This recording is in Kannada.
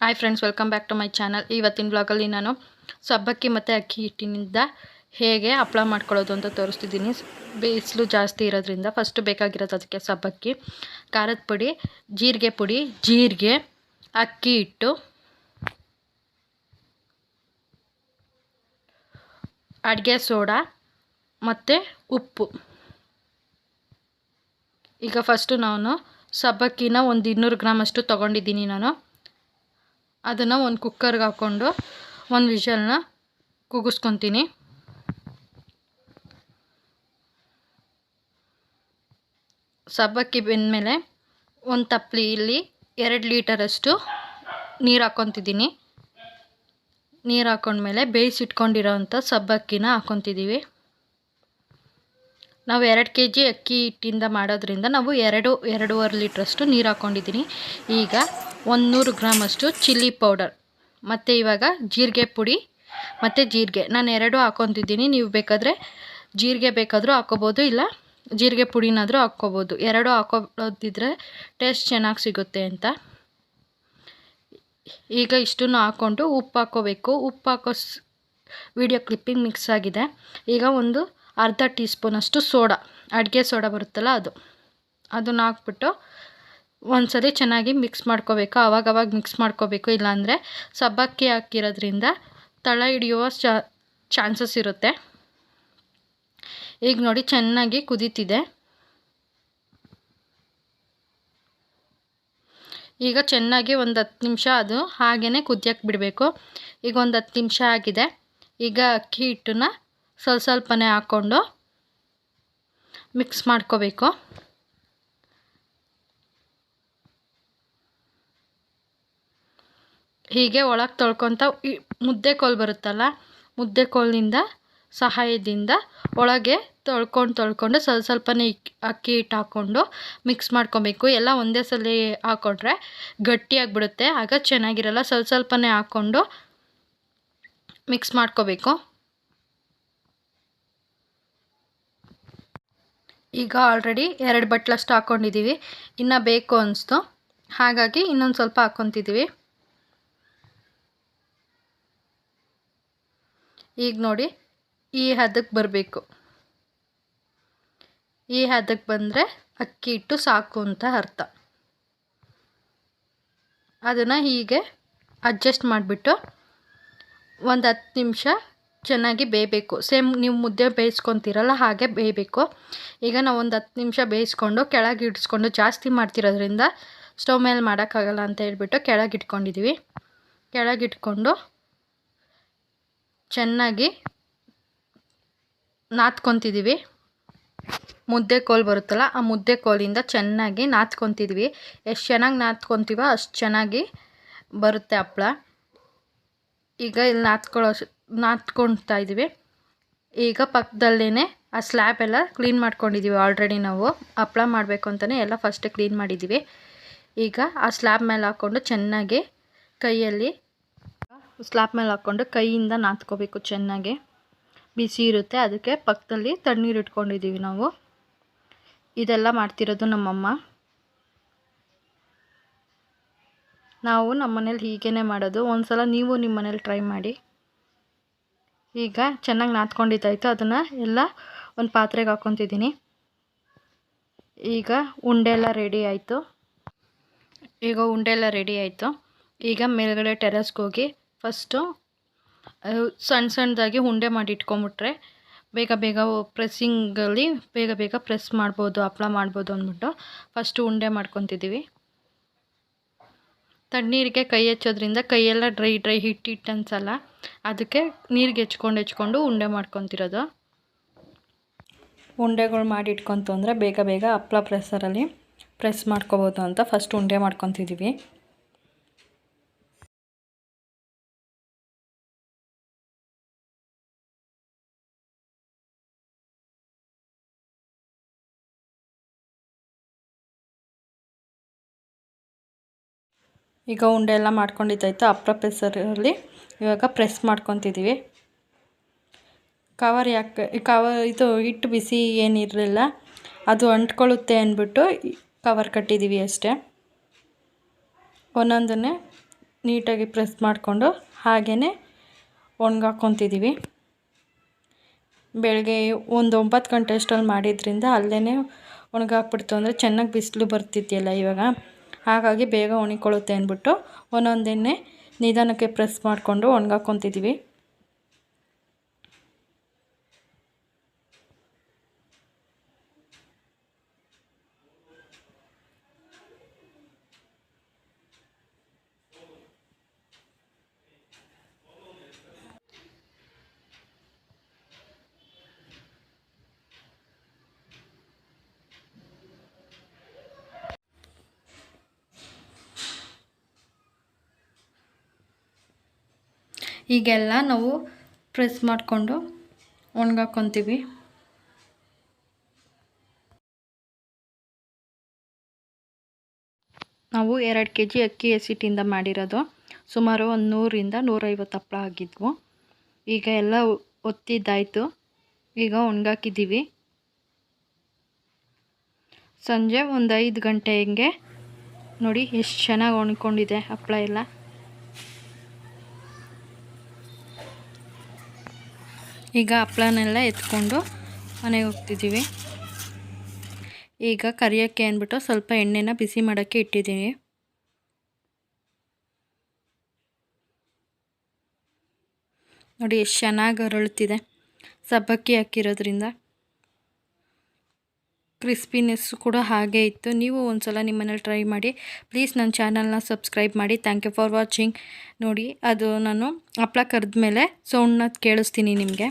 Hi friends welcome back to my channel ಇವತ್ತಿನ ಬ್ಲಾಗಲ್ಲಿ ನಾನು ಸಬ್ಬಕ್ಕಿ ಮತ್ತು ಅಕ್ಕಿ ಹಿಟ್ಟಿನಿಂದ ಹೇಗೆ ಹಪ್ಪಳ ಮಾಡ್ಕೊಳ್ಳೋದು ಅಂತ ತೋರಿಸ್ತಿದ್ದೀನಿ. ಬಿಸಿಲು ಜಾಸ್ತಿ ಇರೋದ್ರಿಂದ ಫಸ್ಟು ಬೇಕಾಗಿರೋದು ಅದಕ್ಕೆ ಸಬ್ಬಕ್ಕಿ, ಖಾರದ ಪುಡಿ, ಜೀರಿಗೆ ಪುಡಿ, ಜೀರಿಗೆ, ಅಕ್ಕಿ ಹಿಟ್ಟು, ಅಡುಗೆ ಸೋಡಾ ಮತ್ತು ಉಪ್ಪು. ಈಗ ಫಸ್ಟು ನಾನು ಸಬ್ಬಕ್ಕಿನ ಒಂದು ಇನ್ನೂರು ಗ್ರಾಮಷ್ಟು ತೊಗೊಂಡಿದ್ದೀನಿ ನಾನು. ಅದನ್ನು ಒಂದು ಕುಕ್ಕರ್ಗೆ ಹಾಕ್ಕೊಂಡು ಒಂದು ವಿಷಲ್ನ ಕೂಗಿಸ್ಕೊತೀನಿ. ಸಬ್ಬಕ್ಕಿ ಬೆಂದಮೇಲೆ ಒಂದು ತಪ್ಪಲಿಯಲ್ಲಿ ಎರಡು ಲೀಟರಷ್ಟು ನೀರು ಹಾಕ್ಕೊತಿದ್ದೀನಿ ನೀರು ಹಾಕ್ಕೊಂಡ್ಮೇಲೆ ಬೇಯಿಸಿಟ್ಕೊಂಡಿರೋ ಅಂಥ ಸಬ್ಬಕ್ಕಿನ ಹಾಕ್ಕೊತಿದ್ದೀವಿ ನಾವು ಎರಡು ಕೆ ಜಿ ಅಕ್ಕಿ ಹಿಟ್ಟಿಂದ ಮಾಡೋದ್ರಿಂದ ನಾವು ಎರಡು, ಎರಡೂವರೆ ಲೀಟ್ರಷ್ಟು ನೀರು ಹಾಕ್ಕೊಂಡಿದ್ದೀನಿ ಈಗ ಒಂದು ನೂರು ಗ್ರಾಮಷ್ಟು ಚಿಲ್ಲಿ ಪೌಡರ್. ಮತ್ತು ಇವಾಗ ಜೀರಿಗೆ ಪುಡಿ, ಮತ್ತು ಜೀರಿಗೆ. ನಾನು ಎರಡೂ ಹಾಕೊತಿದ್ದೀನಿ. ನೀವು ಬೇಕಾದರೆ ಜೀರಿಗೆ ಬೇಕಾದರೂ ಹಾಕ್ಕೋಬೋದು ಇಲ್ಲ ಜೀರಿಗೆ ಪುಡಿನಾದರೂ ಹಾಕ್ಕೋಬೋದು. ಎರಡೂ ಹಾಕೋದಿದ್ರೆ ಟೇಸ್ಟ್ ಚೆನ್ನಾಗಿ ಸಿಗುತ್ತೆ ಅಂತ. ಈಗ ಇಷ್ಟನ್ನು ಹಾಕ್ಕೊಂಡು ಉಪ್ಪು ಹಾಕೋಬೇಕು. ಉಪ್ಪು ಹಾಕೋ ವಿಡಿಯೋ ಕ್ಲಿಪ್ಪಿಂಗ್ ಮಿಕ್ಸ್ ಆಗಿದೆ. ಈಗ ಒಂದು ಅರ್ಧ ಟೀ ಸ್ಪೂನಷ್ಟು ಸೋಡಾ. ಅಡುಗೆ ಸೋಡಾ ಬರುತ್ತಲ್ಲ ಅದು. ಅದನ್ನು ಹಾಕ್ಬಿಟ್ಟು ಒಂದ್ಸರಿ ಚೆನ್ನಾಗಿ ಮಿಕ್ಸ್ ಮಾಡ್ಕೋಬೇಕು ಆವಾಗವಾಗ ಮಿಕ್ಸ್ ಮಾಡ್ಕೋಬೇಕು, ಇಲ್ಲಾಂದರೆ ಸಬ್ಬಕ್ಕಿ ಹಾಕಿರೋದ್ರಿಂದ ತಳ ಹಿಡಿಯುವ ಚಾನ್ಸಸ್ ಇರುತ್ತೆ. ಈಗ ನೋಡಿ ಚೆನ್ನಾಗಿ ಕುದೀತಿದೆ. ಈಗ ಚೆನ್ನಾಗಿ ಒಂದು ಹತ್ತು ನಿಮಿಷ ಅದು ಹಾಗೆಯೇ ಕುದಿಯಕ್ಕೆ ಬಿಡಬೇಕು. ಈಗ ಒಂದು ಹತ್ತು ನಿಮಿಷ ಆಗಿದೆ. ಈಗ ಅಕ್ಕಿ ಹಿಟ್ಟನ್ನ ಸ್ವಲ್ಪ ಸ್ವಲ್ಪನೇ ಹಾಕ್ಕೊಂಡು ಮಿಕ್ಸ್ ಮಾಡ್ಕೋಬೇಕು. ಹೀಗೆ ಒಳಗೆ ತೊಳ್ಕೊತ ಮುದ್ದೆ ಕೋಲು ಬರುತ್ತಲ್ಲ, ಮುದ್ದೆ ಕೋಲಿನಿಂದ ಸಹಾಯದಿಂದ ಒಳಗೆ ತೊಳ್ಕೊಂಡು ತೊಳ್ಕೊಂಡು ಸ್ವಲ್ಪ ಸ್ವಲ್ಪನೇ ಅಕ್ಕಿ ಹಿಟ್ಟು ಹಾಕ್ಕೊಂಡು ಮಿಕ್ಸ್ ಮಾಡ್ಕೊಬೇಕು. ಎಲ್ಲ ಒಂದೇ ಸಲ ಹಾಕ್ಕೊಂಡ್ರೆ ಗಟ್ಟಿಯಾಗಿಬಿಡುತ್ತೆ ಆಗ ಚೆನ್ನಾಗಿರಲ್ಲ. ಸ್ವಲ್ಪ ಸ್ವಲ್ಪನೇ ಹಾಕ್ಕೊಂಡು ಮಿಕ್ಸ್ ಮಾಡ್ಕೋಬೇಕು. ಈಗ ಆಲ್ರೆಡಿ ಎರಡು ಬಟ್ಲಷ್ಟು ಹಾಕ್ಕೊಂಡಿದ್ದೀವಿ ಇನ್ನು ಬೇಕು ಅನಿಸ್ತು. ಹಾಗಾಗಿ ಇನ್ನೊಂದು ಸ್ವಲ್ಪ ಹಾಕ್ಕೊತಿದ್ದೀವಿ ಈಗ ನೋಡಿ, ಈ ಹದಕ್ಕೆ ಬರಬೇಕು. ಈ ಹದಕ್ಕೆ ಬಂದರೆ ಅಕ್ಕಿ ಹಿಟ್ಟು ಸಾಕು ಅಂತ ಅರ್ಥ. ಅದನ್ನು ಹೀಗೆ ಅಡ್ಜಸ್ಟ್ ಮಾಡಿಬಿಟ್ಟು ಒಂದು ಹತ್ತು ನಿಮಿಷ ಚೆನ್ನಾಗಿ ಬೇಯಬೇಕು. ಸೇಮ್ ನೀವು ಮುದ್ದೆ ಬೇಯಿಸ್ಕೊತೀರಲ್ಲ ಹಾಗೆ ಬೇಯಬೇಕು. ಈಗ ನಾವು ಒಂದು ಹತ್ತು ನಿಮಿಷ ಬೇಯಿಸ್ಕೊಂಡು ಕೆಳಗೆ ಇಡಿಸ್ಕೊಂಡು ಜಾಸ್ತಿ ಮಾಡ್ತಿರೋದ್ರಿಂದ ಸ್ಟವ್ ಮೇಲೆ ಮಾಡೋಕ್ಕಾಗಲ್ಲ ಅಂತ ಹೇಳ್ಬಿಟ್ಟು ಕೆಳಗೆ ಇಟ್ಕೊಂಡಿದ್ದೀವಿ ಕೆಳಗಿಟ್ಕೊಂಡು ಚೆನ್ನಾಗಿ ನಾದ್ಕೊತಿದ್ದೀವಿ ಮುದ್ದೆ ಕೋಲು ಬರುತ್ತಲ್ಲ, ಆ ಮುದ್ದೆ ಕೋಲಿಂದ ಚೆನ್ನಾಗಿ ನಾದ್ಕೊತಿದ್ವಿ ಎಷ್ಟು ಚೆನ್ನಾಗಿ ನಾದ್ಕೊತೀವೋ ಅಷ್ಟು ಚೆನ್ನಾಗಿ ಬರುತ್ತೆ ಹಪ್ಳ. ಈಗ ಇಲ್ಲಿ ನಾದ್ಕೊಳ್ಳೋ ನಾದ್ಕೊಳ್ತಾ ಇದ್ದೀವಿ. ಈಗ ಪಕ್ಕದಲ್ಲೇ ಆ ಸ್ಲ್ಯಾಬ್ ಎಲ್ಲ ಕ್ಲೀನ್ ಮಾಡ್ಕೊಂಡಿದ್ದೀವಿ ಆಲ್ರೆಡಿ ನಾವು. ಹಪ್ಳ ಮಾಡಬೇಕು ಅಂತಲೇ ಎಲ್ಲ ಫಸ್ಟ್ ಕ್ಲೀನ್ ಮಾಡಿದ್ದೀವಿ. ಈಗ ಆ ಸ್ಲ್ಯಾಬ್ ಮೇಲೆ ಹಾಕ್ಕೊಂಡು ಚೆನ್ನಾಗಿ ಕೈಯಲ್ಲಿ ಸ್ಲ್ಯಾಬ್ ಮೇಲೆ ಹಾಕ್ಕೊಂಡು ಕೈಯಿಂದ ನಾದ್ಕೋಬೇಕು ಚೆನ್ನಾಗಿ. ಬಿಸಿ ಇರುತ್ತೆ, ಅದಕ್ಕೆ ಪಕ್ಕದಲ್ಲಿ ತಣ್ಣೀರು ಇಟ್ಕೊಂಡಿದ್ದೀವಿ ನಾವು. ಇದೆಲ್ಲ ಮಾಡ್ತಿರೋದು ನಮ್ಮಮ್ಮ. ನಾವು ನಮ್ಮ ಮನೇಲಿ ಹೀಗೇ ಮಾಡೋದು. ಒಂದು ಸಲ ನೀವು ನಿಮ್ಮ ಮನೇಲಿ ಟ್ರೈ ಮಾಡಿ. ಈಗ ಚೆನ್ನಾಗಿ ನಾದ್ಕೊಂಡಿದ್ದಾಯಿತು ಅದನ್ನು ಎಲ್ಲ ಒಂದು ಪಾತ್ರೆಗೆ ಹಾಕ್ಕೊತಿದ್ದೀನಿ. ಈಗ ಉಂಡೆ ಎಲ್ಲ ರೆಡಿ ಆಯಿತು. ಈಗ ಉಂಡೆ ಎಲ್ಲ ರೆಡಿ ಆಯಿತು. ಈಗ ಮೇಲ್ಗಡೆ ಟೆರೆಸ್ಗೆ ಹೋಗಿ ಫಸ್ಟು ಸಣ್ಣ ಸಣ್ಣದಾಗಿ ಉಂಡೆ ಮಾಡಿ ಇಟ್ಕೊಂಬಿಟ್ರೆ ಬೇಗ ಬೇಗ ಪ್ರೆಸ್ಸಿಂಗಲ್ಲಿ ಬೇಗ ಬೇಗ ಪ್ರೆಸ್ ಮಾಡ್ಬೋದು, ಹಪ್ಳ ಮಾಡ್ಬೋದು ಅಂದ್ಬಿಟ್ಟು ಫಸ್ಟು ಉಂಡೆ ಮಾಡ್ಕೊತಿದ್ದೀವಿ. ತಣ್ಣೀರಿಗೆ ಕೈ ಹಚ್ಚೋದ್ರಿಂದ ಕೈಯೆಲ್ಲ ಡ್ರೈ ಡ್ರೈ ಹಿಟ್ಟು ಹಿಟ್ಟು ಅನ್ಸಲ್ಲ, ಅದಕ್ಕೆ ನೀರಿಗೆ ಹೆಚ್ಕೊಂಡು ಹೆಚ್ಕೊಂಡು ಉಂಡೆ ಮಾಡ್ಕೊತಿರೋದು. ಉಂಡೆಗಳು ಮಾಡಿ ಇಟ್ಕೊತು ಅಂದರೆ ಬೇಗ ಬೇಗ ಹಪ್ಳ ಪ್ರೆಸ್ಸರಲ್ಲಿ ಪ್ರೆಸ್ ಮಾಡ್ಕೋಬೋದು ಅಂತ ಫಸ್ಟ್ ಉಂಡೆ ಮಾಡ್ಕೊತಿದ್ದೀವಿ. ಈಗ ಉಂಡೆ ಎಲ್ಲ ಮಾಡ್ಕೊಂಡಿದ್ದಾಯ್ತು ಅಪ್ರ ಪ್ರೆಸರಲ್ಲಿ. ಇವಾಗ ಪ್ರೆಸ್ ಮಾಡ್ಕೊತಿದ್ದೀವಿ ಕವರ್ ಯಾಕೆ, ಕವರ್ ಇದು ಹಿಟ್ಟು ಬಿಸಿ ಏನಿರಲಿಲ್ಲ ಅದು ಅಂಟ್ಕೊಳ್ಳುತ್ತೆ ಅಂದ್ಬಿಟ್ಟು ಕವರ್ ಕಟ್ಟಿದ್ದೀವಿ ಅಷ್ಟೇ. ಒಂದೊಂದನ್ನೇ ನೀಟಾಗಿ ಪ್ರೆಸ್ ಮಾಡಿಕೊಂಡು ಹಾಗೇ ಒಣಗಾಕ್ಕೊತಿದ್ದೀವಿ ಬೆಳಗ್ಗೆ ಒಂದು ಒಂಬತ್ತು ಗಂಟೆ ಅಷ್ಟರಲ್ಲಿ ಮಾಡಿದ್ರಿಂದ ಅಲ್ಲೇ ಒಣಗಾಕ್ಬಿಡ್ತು ಅಂದರೆ ಚೆನ್ನಾಗಿ ಬಿಸಿಲು ಬರ್ತಿದೆಯಲ್ಲ ಇವಾಗ. ಹಾಗಾಗಿ ಬೇಗ ಒಣಗಿಕೊಳ್ಳುತ್ತೆ ಅಂದ್ಬಿಟ್ಟು ಒಂದೊಂದನ್ನೇ ನಿಧಾನಕ್ಕೆ ಪ್ರೆಸ್ ಮಾಡಿಕೊಂಡು ಒಣಗಾಕ್ಕೊತಿದ್ದೀವಿ. ಈಗೆಲ್ಲ ನಾವು ಪ್ರೆಸ್ ಮಾಡಿಕೊಂಡು ಒಣಗಾಕೊತೀವಿ. ನಾವು ಎರಡು ಕೆ ಜಿ ಅಕ್ಕಿ ಹಸಿಟ್ಟಿಂದ ಮಾಡಿರೋದು. ಸುಮಾರು ಒಂದು ನೂರಿಂದ ನೂರೈವತ್ತು ಹಪ್ಪಳ ಆಗಿದ್ವು. ಈಗ ಎಲ್ಲ ಒತ್ತಿದ್ದಾಯಿತು. ಈಗ ಒಣಗಾಕಿದ್ದೀವಿ. ಸಂಜೆ ಒಂದು ಐದು ಗಂಟೆ ಹಿಂಗೆ ನೋಡಿ ಎಷ್ಟು ಚೆನ್ನಾಗಿ ಒಣ್ಕೊಂಡಿದೆ ಹಪ್ಪಳ ಎಲ್ಲ. ಈಗ ಹಪ್ಳನೆಲ್ಲ ಎತ್ಕೊಂಡು ಮನೆಗೆ ಹೋಗ್ತಿದ್ದೀವಿ. ಈಗ ಕರಿಯೋಕ್ಕೆ ಅಂದ್ಬಿಟ್ಟು ಸ್ವಲ್ಪ ಎಣ್ಣೆನ ಬಿಸಿ ಮಾಡೋಕ್ಕೆ ಇಟ್ಟಿದ್ದೀನಿ. ನೋಡಿ, ಎಷ್ಟು ಚೆನ್ನಾಗಿ ಅರಳುತ್ತಿದೆ. ಸಬ್ಬಕ್ಕಿ ಹಾಕಿರೋದ್ರಿಂದ. ಕ್ರಿಸ್ಪಿನೆಸ್ಸು ಕೂಡ ಹಾಗೆ ಇತ್ತು. ನೀವು ಒಂದು ಸಲ ನಿಮ್ಮನೇಲಿ ಟ್ರೈ ಮಾಡಿ ಪ್ಲೀಸ್ ನನ್ನ ಚಾನಲ್ನ ಸಬ್ಸ್ಕ್ರೈಬ್ ಮಾಡಿ. ಥ್ಯಾಂಕ್ ಯು ಫಾರ್ ವಾಚಿಂಗ್ ನೋಡಿ, ಅದು ನಾನು ಹಪ್ಳ ಕರೆದ್ಮೇಲೆ ಸೌಂಡ್ನ ಕೇಳಿಸ್ತೀನಿ ನಿಮಗೆ.